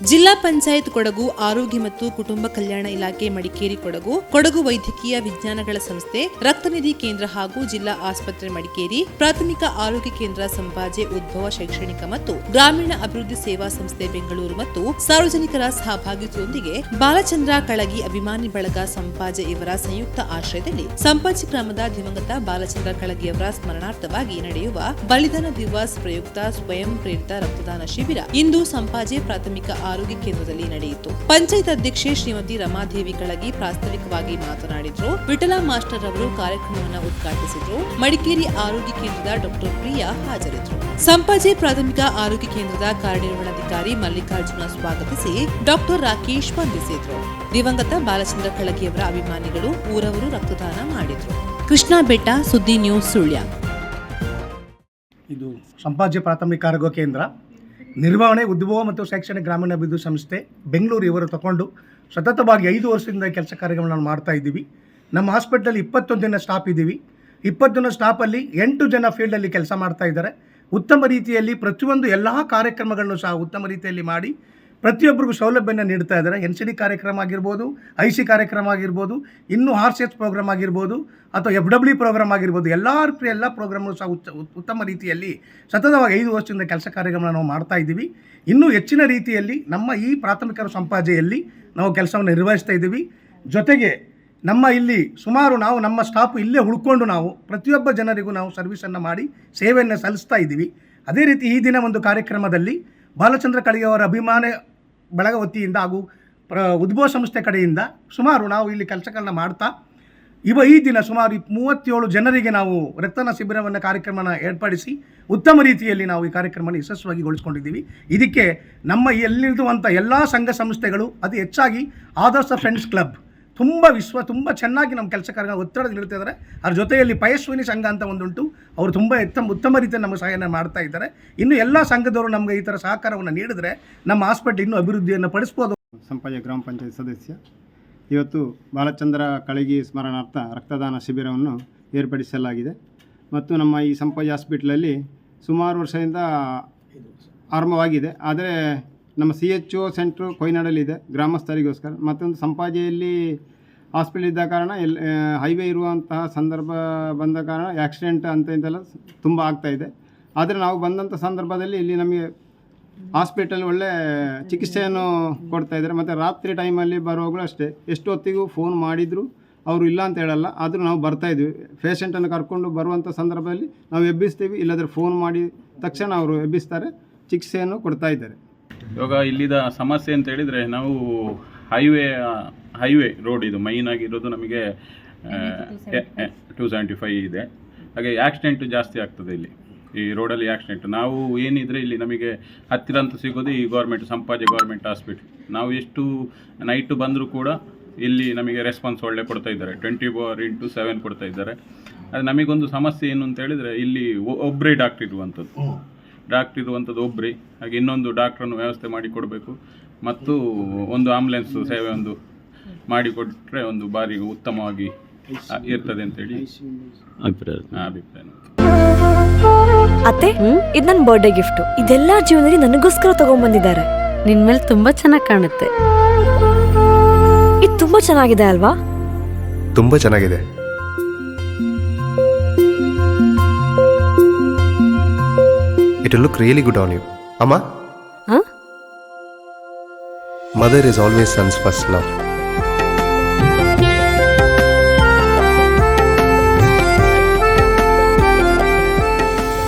ಜಿಲ್ಲಾ ಪಂಚಾಯತ್ ಕೊಡಗು ಆರೋಗ್ಯ ಮತ್ತು ಕುಟುಂಬ ಕಲ್ಯಾಣ ಇಲಾಖೆ ಮಡಿಕೇರಿ ಕೊಡಗು ಕೊಡಗು ವೈದ್ಯಕೀಯ ವಿಜ್ಞಾನಗಳ ಸಂಸ್ಥೆ ರಕ್ತನಿಧಿ ಕೇಂದ್ರ ಹಾಗೂ ಜಿಲ್ಲಾ ಆಸ್ಪತ್ರೆ ಮಡಿಕೇರಿ, ಪ್ರಾಥಮಿಕ ಆರೋಗ್ಯ ಕೇಂದ್ರ ಸಂಪಾಜೆ ಉದ್ಭವ ಶೈಕ್ಷಣಿಕ ಮತ್ತು ಗ್ರಾಮೀಣ ಅಭಿವೃದ್ಧಿ ಸೇವಾ ಸಂಸ್ಥೆ ಬೆಂಗಳೂರು ಮತ್ತು ಸಾರ್ವಜನಿಕರ ಸಹಭಾಗಿತ್ವದೊಂದಿಗೆ ಬಾಲಚಂದ್ರ ಕಳಗಿ ಅಭಿಮಾನಿ ಬಳಗ ಸಂಪಾಜೆ ಇವರ ಸಂಯುಕ್ತ ಆಶ್ರಯದಲ್ಲಿ ಸಂಪಾಜಿ ಗ್ರಾಮದ ದಿವಂಗತ ಬಾಲಚಂದ್ರ ಕಳಗಿಯವರ ಸ್ಮರಣಾರ್ಥವಾಗಿ ನಡೆಯುವ ಬಲಿದಾನ ದಿವಸ್ ಪ್ರಯುಕ್ತ ಸ್ವಯಂ ಪ್ರೇರಿತ ರಕ್ತದಾನ ಶಿಬಿರ ಇಂದು ಸಂಪಾಜೆ ಪ್ರಾಥಮಿಕ ಆರೋಗ್ಯ ಕೇಂದ್ರದಲ್ಲಿ ನಡೆಯಿತು. ಪಂಚಾಯತ್ ಅಧ್ಯಕ್ಷೆ ಶ್ರೀಮತಿ ರಮಾದೇವಿ ಕಳಗಿ ಪ್ರಾಸ್ತಾವಿಕವಾಗಿ ಮಾತನಾಡಿದ್ರು. ವಿಠಲ ಮಾಸ್ಟರ್ ಅವರು ಕಾರ್ಯಕ್ರಮವನ್ನು ಉದ್ಘಾಟಿಸಿದ್ರು. ಮಡಿಕೇರಿ ಆರೋಗ್ಯ ಕೇಂದ್ರದ ಡಾಕ್ಟರ್ ಪ್ರಿಯಾ ಹಾಜರಿದ್ದರು ಸಂಪಾಜೆ ಪ್ರಾಥಮಿಕ ಆರೋಗ್ಯ ಕೇಂದ್ರದ ಕಾರ್ಯನಿರ್ವಹಣಾಧಿಕಾರಿ ಮಲ್ಲಿಕಾರ್ಜುನ ಸ್ವಾಗತಿಸಿ ಡಾಕ್ಟರ್ ರಾಕೇಶ್ ವಂದಿಸಿದ್ರು. ದಿವಂಗತ ಬಾಲಚಂದ್ರ ಕಳಗಿಯವರ ಅಭಿಮಾನಿಗಳು ಊರವರು ರಕ್ತದಾನ ಮಾಡಿದ್ರು. ಕೃಷ್ಣ ಬೆಟ್ಟ, ಸುದ್ದಿ ನ್ಯೂಸ್ ಸುಳ್ಯ. ಇದು ಸಂಪಾಜಿ ಪ್ರಾಥಮಿಕ ಆರೋಗ್ಯ ಕೇಂದ್ರ. ನಿರ್ವಹಣೆ ಉದ್ಭವ ಮತ್ತು ಶೈಕ್ಷಣಿಕ ಗ್ರಾಮೀಣಾಭಿವೃದ್ಧಿ ಸಂಸ್ಥೆ ಬೆಂಗಳೂರು ಇವರು ತಗೊಂಡು ಸತತವಾಗಿ ಐದು ವರ್ಷದಿಂದ ಕೆಲಸ ಕಾರ್ಯಗಳನ್ನು ಮಾಡ್ತಾ ಇದ್ದೀವಿ. ನಮ್ಮ ಹಾಸ್ಪಿಟ್ಲಲ್ಲಿ ಇಪ್ಪತ್ತೊಂದು ಜನ ಸ್ಟಾಫ್ ಇದ್ದೀವಿ. ಇಪ್ಪತ್ತು ಜನ ಸ್ಟಾಫಲ್ಲಿ ಎಂಟು ಜನ ಫೀಲ್ಡಲ್ಲಿ ಕೆಲಸ ಮಾಡ್ತಾ ಇದ್ದಾರೆ. ಉತ್ತಮ ರೀತಿಯಲ್ಲಿ ಪ್ರತಿಯೊಂದು ಎಲ್ಲ ಕಾರ್ಯಕ್ರಮಗಳನ್ನು ಸಹ ಉತ್ತಮ ರೀತಿಯಲ್ಲಿ ಮಾಡಿ ಪ್ರತಿಯೊಬ್ಬರಿಗೂ ಸೌಲಭ್ಯನ ನೀಡ್ತಾ ಇದ್ದಾರೆ. ಎನ್ ಸಿ ಡಿ ಕಾರ್ಯಕ್ರಮ ಆಗಿರ್ಬೋದು, ಐ ಸಿ ಕಾರ್ಯಕ್ರಮ ಆಗಿರ್ಬೋದು, ಇನ್ನೂ ಆರ್ ಸಿ ಎಸ್ ಪ್ರೋಗ್ರಾಮ್ ಆಗಿರ್ಬೋದು, ಅಥವಾ ಎಫ್ ಡಬ್ಲ್ಯೂ ಪ್ರೋಗ್ರಾಮ್ ಆಗಿರ್ಬೋದು, ಎಲ್ಲ ಎಲ್ಲ ಪ್ರೋಗ್ರಾಮ್ಗಳು ಸಹ ಉತ್ತ, ಉತ್- ಉತ್ತಮ ರೀತಿಯಲ್ಲಿ ಸತತವಾಗಿ ಐದು ವರ್ಷದಿಂದ ಕೆಲಸ ಕಾರ್ಯಗಳನ್ನು ನಾವು ಮಾಡ್ತಾ ಇದ್ದೀವಿ. ಇನ್ನೂ ಹೆಚ್ಚಿನ ರೀತಿಯಲ್ಲಿ ನಮ್ಮ ಈ ಪ್ರಾಥಮಿಕ ಸಂಪಾಜೆಯಲ್ಲಿ ನಾವು ಕೆಲಸವನ್ನು ನಿರ್ವಹಿಸ್ತಾ ಇದ್ದೀವಿ. ಜೊತೆಗೆ ನಮ್ಮ ಇಲ್ಲಿ ಸುಮಾರು ನಾವು ನಮ್ಮ ಸ್ಟಾಫ್ ಇಲ್ಲೇ ಉಳ್ಕೊಂಡು ನಾವು ಪ್ರತಿಯೊಬ್ಬ ಜನರಿಗೂ ನಾವು ಸರ್ವಿಸನ್ನು ಮಾಡಿ ಸೇವೆಯನ್ನು ಸಲ್ಲಿಸ್ತಾ ಇದ್ದೀವಿ. ಅದೇ ರೀತಿ ಈ ದಿನ ಒಂದು ಕಾರ್ಯಕ್ರಮದಲ್ಲಿ ಬಾಲಚಂದ್ರ ಕಳಿಯವರ ಅಭಿಮಾನ ಬಳಗ ವತಿಯಿಂದ ಹಾಗೂ ಪ್ರ, ಉದ್ಭವ ಸಂಸ್ಥೆ ಕಡೆಯಿಂದ ಸುಮಾರು ನಾವು ಇಲ್ಲಿ ಕೆಲಸಗಳನ್ನ ಮಾಡ್ತಾ, ಇವ ಈ ದಿನ ಸುಮಾರು ಮೂವತ್ತೇಳು ಜನರಿಗೆ ನಾವು ರಕ್ತನ ಶಿಬಿರವನ್ನು ಕಾರ್ಯಕ್ರಮನ ಏರ್ಪಡಿಸಿ ಉತ್ತಮ ರೀತಿಯಲ್ಲಿ ನಾವು ಈ ಕಾರ್ಯಕ್ರಮನ ಯಶಸ್ವಿಯಾಗಿಗೊಳಿಸ್ಕೊಂಡಿದ್ದೀವಿ ಇದಕ್ಕೆ ನಮ್ಮ ಎಲ್ಲಿರುವಂಥ ಎಲ್ಲ ಸಂಘ ಸಂಸ್ಥೆಗಳು ಅತಿ ಹೆಚ್ಚಾಗಿ ಆದರ್ಶ ಫ್ರೆಂಡ್ಸ್ ಕ್ಲಬ್ ತುಂಬ ವಿಶ್ವ, ತುಂಬ ಚೆನ್ನಾಗಿ ನಮ್ಮ ಕೆಲಸ ಕಾರ್ಯ ಒತ್ತಡದಲ್ಲಿ ಇದ್ದಾರೆ. ಅದ್ರ ಜೊತೆಯಲ್ಲಿ ಪಯಸ್ವಿನಿ ಸಂಘ ಅಂತ ಒಂದುಂಟು. ಅವರು ತುಂಬ ಉತ್ತಮ ಉತ್ತಮ ರೀತಿಯಲ್ಲಿ ನಮಗೆ ಸಹಾಯನ ಮಾಡ್ತಾ ಇದ್ದಾರೆ. ಇನ್ನು ಎಲ್ಲ ಸಂಘದವರು ನಮಗೆ ಈ ಥರ ಸಹಕಾರವನ್ನು ನೀಡಿದರೆ ನಮ್ಮ ಹಾಸ್ಪಿಟಲ್ ಇನ್ನೂ ಅಭಿವೃದ್ಧಿಯನ್ನು ಪಡಿಸ್ಬೋದು. ಸಂಪಾಜ ಗ್ರಾಮ ಪಂಚಾಯತ್ ಸದಸ್ಯ, ಇವತ್ತು ಬಾಲಚಂದ್ರ ಕಳಗಿ ಸ್ಮರಣಾರ್ಥ ರಕ್ತದಾನ ಶಿಬಿರವನ್ನು ಏರ್ಪಡಿಸಲಾಗಿದೆ. ಮತ್ತು ನಮ್ಮ ಈ ಸಂಪಾಜಿ ಹಾಸ್ಪಿಟ್ಲಲ್ಲಿ ಸುಮಾರು ವರ್ಷದಿಂದ ಆರಂಭವಾಗಿದೆ. ಆದರೆ ನಮ್ಮ ಸಿ ಎಚ್ ಒ ಸೆಂಟ್ರು ಕೊಯ್ನಾಡಲ್ಲಿದೆ, ಗ್ರಾಮಸ್ಥರಿಗೋಸ್ಕರ. ಮತ್ತೊಂದು ಸಂಪಾಜೆಯಲ್ಲಿ ಹಾಸ್ಪಿಟಲ್ ಇದ್ದ ಕಾರಣ ಎಲ್ ಹೈವೇ ಇರುವಂತಹ ಸಂದರ್ಭ ಬಂದ ಕಾರಣ ಆ್ಯಕ್ಸಿಡೆಂಟ್ ಅಂತ ಇಂತೆಲ್ಲ ತುಂಬ ಆಗ್ತಾಯಿದೆ ಆದರೆ ನಾವು ಬಂದಂಥ ಸಂದರ್ಭದಲ್ಲಿ ಇಲ್ಲಿ ನಮಗೆ ಹಾಸ್ಪಿಟಲ್ ಒಳ್ಳೆ ಚಿಕಿತ್ಸೆಯನ್ನು ಕೊಡ್ತಾ ಇದ್ದಾರೆ. ಮತ್ತು ರಾತ್ರಿ ಟೈಮಲ್ಲಿ ಬರುವಾಗಲೂ ಅಷ್ಟೇ ಎಷ್ಟು ಹೊತ್ತಿಗೂ ಫೋನ್ ಮಾಡಿದರೂ, ಅವರು ಇಲ್ಲ ಅಂತ ಹೇಳಲ್ಲ. ಆದರೂ ನಾವು ಬರ್ತಾ ಇದ್ವಿ. ಪೇಷಂಟನ್ನು ಕರ್ಕೊಂಡು ಬರುವಂಥ ಸಂದರ್ಭದಲ್ಲಿ ನಾವು ಎಬ್ಬಿಸ್ತೀವಿ. ಇಲ್ಲದ್ರೆ ಫೋನ್ ಮಾಡಿ ತಕ್ಷಣ ಅವರು ಎಬ್ಬಿಸ್ತಾರೆ, ಚಿಕಿತ್ಸೆಯನ್ನು ಕೊಡ್ತಾ ಇದ್ದಾರೆ. ಇವಾಗ ಇಲ್ಲಿದ ಸಮಸ್ಯೆ ಅಂತ ಹೇಳಿದರೆ ನಾವು ಹೈವೇ ಹೈವೇ ರೋಡ್ ಇದು ಮೈನ್ ಆಗಿರೋದು ನಮಗೆ ಟೂ ಸೆವೆಂಟಿ ಫೈವ್ ಇದೆ. ಹಾಗೆ ಆಕ್ಸಿಡೆಂಟ್ ಜಾಸ್ತಿ ಆಗ್ತದೆ ಇಲ್ಲಿ ಈ ರೋಡಲ್ಲಿ ಆಕ್ಸಿಡೆಂಟ್ ನಾವು ಏನಿದ್ರೆ ಇಲ್ಲಿ ನಮಗೆ ಹತ್ತಿರ ಅಂತ ಸಿಗೋದು ಈ ಗೌರ್ಮೆಂಟ್ ಸಂಪಾಜಿ ಗೌರ್ಮೆಂಟ್ ಹಾಸ್ಪಿಟ್ಲ್ ನಾವು ಎಷ್ಟು ನೈಟು ಬಂದರೂ ಕೂಡ ಇಲ್ಲಿ ನಮಗೆ ರೆಸ್ಪಾನ್ಸ್ ಒಳ್ಳೆ ಕೊಡ್ತಾ ಇದ್ದಾರೆ. ಟ್ವೆಂಟಿ ಫೋರ್ ಇಂಟು ಸೆವೆನ್ ಕೊಡ್ತಾ ಇದ್ದಾರೆ. ಅದು ನಮಗೊಂದು ಸಮಸ್ಯೆ ಏನು ಅಂತ ಹೇಳಿದರೆ ಇಲ್ಲಿ ಒ- ಒಬ್ಬರೇ ಡಾಕ್ಟ್ರ್ ಇರುವಂಥದ್ದು. ಡಾಕ್ಟ್ರ್ ಇರುವಂಥದ್ದು ಒಬ್ಬರೇ ಹಾಗೆ ಇನ್ನೊಂದು ಡಾಕ್ಟ್ರನ್ನು ವ್ಯವಸ್ಥೆ ಮಾಡಿ ಕೊಡಬೇಕು. ಮತ್ತು ಒಂದು ಆಂಬುಲೆನ್ಸ್ ಸೇವೆ ಒಂದು ಮಾಡಿಕೊಟ್ರೆ ಒಂದು ಬಾರಿ ಉತ್ತಮವಾಗಿ ಇರ್ತದೆ ಅಂತ ಹೇಳಿ ಅಭಿಪ್ರಾಯ. ಅತ್ತೆ ಇದು ನನ್ನ ಬರ್ಡೇ ಗಿಫ್ಟ್ ಇದೆಲ್ಲ ಜೀವನದಲ್ಲಿ ನನಗೋಸ್ಕರ ತಗೊಂಡ್ಬಂದಿದ್ದಾರೆ. ನಿನ್ ಮೇಲೆ ತುಂಬಾ ಚೆನ್ನಾಗಿ ಕಾಣುತ್ತೆ. ಇದು ತುಂಬಾ ಚೆನ್ನಾಗಿದೆ ಅಲ್ವಾ? ತುಂಬಾ ಚೆನ್ನಾಗಿದೆ. It look really good on you ಅಮ್ಮ? Mother is always sons first love